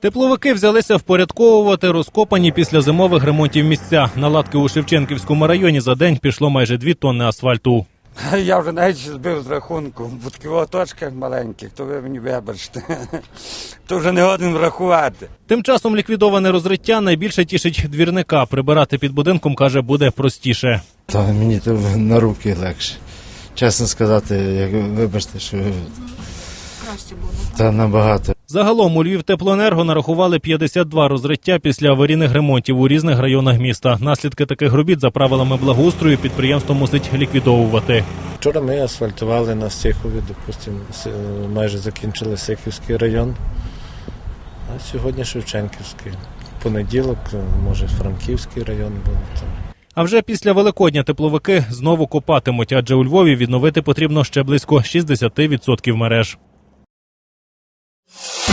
Тепловики взялися впорядковувати розкопані після зимових ремонтів місця. Наладки у Шевченківському районі за день пішло майже дві тонни асфальту. Я вже навіть збив з рахунку. В таких точках маленьких, то ви мені вибачте. То вже не годин врахувати. Тим часом ліквідоване розриття найбільше тішить двірника. Прибирати під будинком каже буде простіше. Та мені то на руки легше. Чесно сказати, як вибачте, що Краще буде. та набагато. Загалом у Львів теплоенерго нарахували 52 розриття після аварійних ремонтів у різних районах міста. Наслідки таких робіт за правилами благоустрою підприємство мусить ліквідовувати. Вчора ми асфальтували на Сихові, допустимо, майже закінчили Сихівський район, а сьогодні Шевченківський. Понеділок, може, Франківський район. Там. А вже після Великодня тепловики знову копатимуть, адже у Львові відновити потрібно ще близько 60% мереж. you